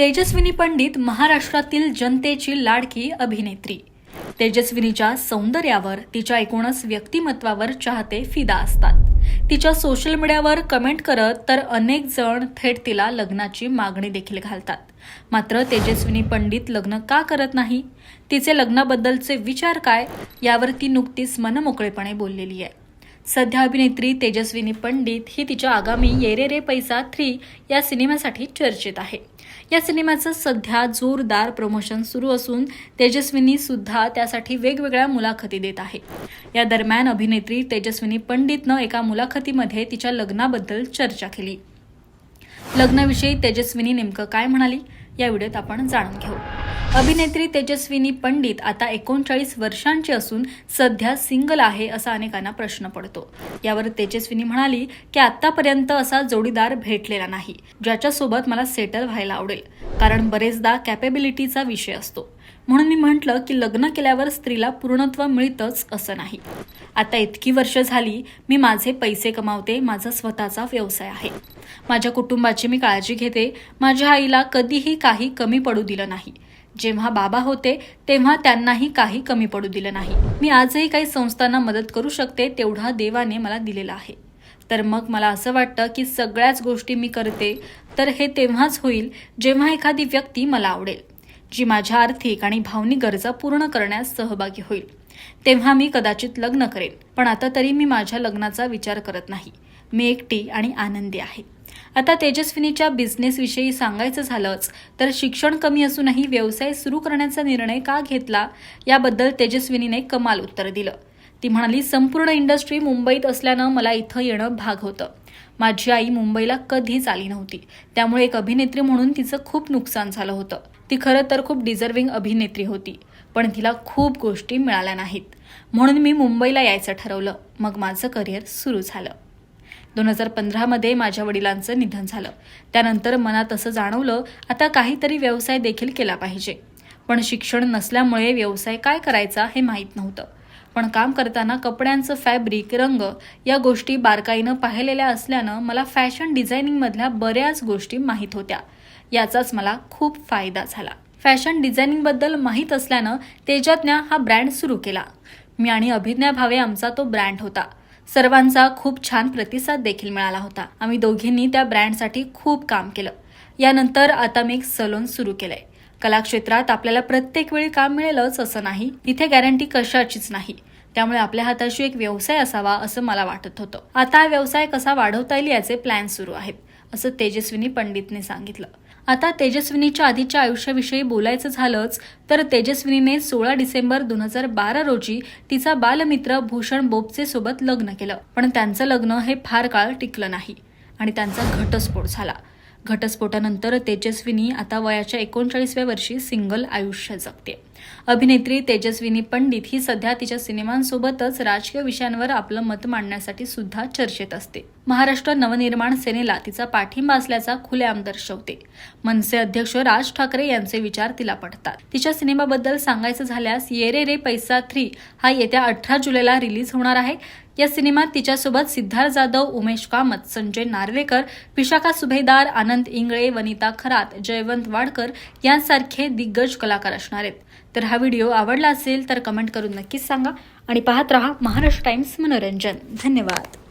तेजस्विनी पंडित महाराष्ट्रातील जनतेची लाडकी अभिनेत्री. तेजस्विनीच्या सौंदर्यावर तिच्या एकूणच व्यक्तिमत्वावर चाहते फिदा असतात. तिच्या सोशल मीडियावर कमेंट करत तर अनेक जण थेट तिला लग्नाची मागणी देखील घालतात. मात्र तेजस्विनी पंडित लग्न का करत नाही? तिचे लग्नाबद्दलचे विचार काय? यावर ती नुकतीच मनमोकळेपणे बोललेली आहे. सध्या अभिनेत्री तेजस्विनी पंडित ही तिच्या आगामी येरे रे पैसा थ्री या सिनेमासाठी चर्चेत आहे. या सिनेमाचं सध्या जोरदार प्रमोशन सुरू असून तेजस्विनी सुद्धा त्यासाठी वेगवेगळ्या मुलाखती देत आहे. या दरम्यान अभिनेत्री तेजस्विनी पंडितनं एका मुलाखतीमध्ये तिच्या लग्नाबद्दल चर्चा केली. लग्नाविषयी तेजस्विनी नेमकं काय म्हणाली? या व्हिडिओत आपण जाणून घेऊ. अभिनेत्री तेजस्विनी पंडित आता एकोणचाळीस वर्षांची असून सध्या सिंगल आहे असा अनेकांना प्रश्न पडतो. यावर तेजस्विनी म्हणाली की आतापर्यंत असा जोडीदार भेटलेला नाही ज्याच्यासोबत मला सेटल व्हायला आवडेल कारण बरेचदा कॅपेबिलिटीचा विषय असतो. म्हणून मी म्हटलं की लग्न केल्यावर स्त्रीला पूर्णत्व मिळतंच असं नाही. आता इतकी वर्ष झाली मी माझे पैसे कमावते माझा स्वतःचा व्यवसाय आहे. माझ्या कुटुंबाची मी काळजी घेते माझ्या आईला कधीही काही कमी पडू दिलं नाही. जेव्हा बाबा होते तेव्हा त्यांनाही काही कमी पडू दिलं नाही. मी आजही काही संस्थांना मदत करू शकते तेवढा देवाने मला दिलेला आहे. तर मग मला असं वाटतं की सगळ्याच गोष्टी मी करते तर हे तेव्हाच होईल जेव्हा एखादी व्यक्ती मला आवडेल जी माझ्या आर्थिक आणि भावनिक गरजा पूर्ण करण्यास सहभागी होईल. तेव्हा मी कदाचित लग्न करेन पण आता तरी मी माझ्या लग्नाचा विचार करत नाही. मी एकटी आणि आनंदी आहे. आता तेजस्विनीच्या बिझनेसविषयी सांगायचं झालंच तर शिक्षण कमी असूनही व्यवसाय सुरू करण्याचा निर्णय का घेतला याबद्दल तेजस्विनीने कमाल उत्तर दिलं. ती म्हणाली संपूर्ण इंडस्ट्री मुंबईत असल्यानं मला इथं येणं भाग होतं. माझी आई मुंबईला कधीच आली नव्हती. त्यामुळे एक अभिनेत्री म्हणून तिचं खूप नुकसान झालं होतं. ती खरं तर खूप डिझर्विंग अभिनेत्री होती पण तिला खूप गोष्टी मिळाल्या नाहीत. म्हणून मी मुंबईला यायचं ठरवलं. मग माझं करिअर सुरू झालं. दोन हजार पंधरामध्ये माझ्या वडिलांचं निधन झालं. त्यानंतर मनात असं जाणवलं आता काहीतरी व्यवसाय देखील केला पाहिजे. पण शिक्षण नसल्यामुळे व्यवसाय काय करायचा हे माहीत नव्हतं. पण काम करताना कपड्यांचं फॅब्रिक रंग या गोष्टी बारकाईनं पाहिलेल्या असल्यानं मला फॅशन डिझायनिंगमधल्या बऱ्याच गोष्टी माहीत होत्या. याचाच मला खूप फायदा झाला. फॅशन डिझायनिंगबद्दल माहीत असल्यानं तेजज्ञा हा ब्रँड सुरू केला. मी आणि अभिज्ञा भावे आमचा तो ब्रँड होता. सर्वांचा खूप छान प्रतिसाद देखील मिळाला होता. आम्ही दोघींनी त्या ब्रँडसाठी खूप काम केलं. यानंतर आता मी एक सलोन सुरू केलंय. कलाक्षेत्रात आपल्याला प्रत्येक वेळी काम मिळेलच असं नाही. तिथे गॅरंटी कशाचीच नाही. त्यामुळे आपल्या हाताशी एक व्यवसाय असावा असं मला वाटत होतं. आता हा व्यवसाय कसा वाढवता येईल याचे प्लॅन सुरू आहेत असं तेजस्विनी पंडितने सांगितलं. आता तेजस्विनीच्या आधीच्या आयुष्याविषयी बोलायचं झालंच तर तेजस्विनीने सोळा डिसेंबर दोन हजार बारा रोजी तिचा बालमित्र भूषण बोपचे सोबत लग्न केलं. पण त्यांचं लग्न हे फार काळ टिकलं नाही आणि त्यांचा घटस्फोट झाला. घटस्फोटानंतर तेजस्विनी आता वयाच्या एकोणचाळीसव्या वर्षी सिंगल आयुष्य जगते. अभिनेत्री तेजस्विनी पंडित ही सध्या तिच्या सिनेमांसोबतच राजकीय विषयांवर आपलं मत मांडण्यासाठी सुद्धा चर्चेत असते. महाराष्ट्र नवनिर्माण सेनेला तिचा पाठिंबा असल्याचा खुलेआम दर्शवते मनसे अध्यक्ष राज ठाकरे यांचे विचार तिला पडतात. तिच्या सिनेमाबद्दल सांगायचं झाल्यास येरे रे पैसा थ्री हा येत्या अठरा जुलैला रिलीज होणार आहे. या सिनेमात तिच्यासोबत सिद्धार्थ जाधव उमेश कामत संजय नार्वेकर विशाखा सुभेदार आनंद इंगळे वनिता खरात जयवंत वाडकर यांसारखे दिग्गज कलाकार असणार आहेत. तर हा व्हिडिओ आवडला असेल तर कमेंट करून नक्कीच सांगा आणि पाहत रहा महाराष्ट्र टाइम्स मनोरंजन. धन्यवाद.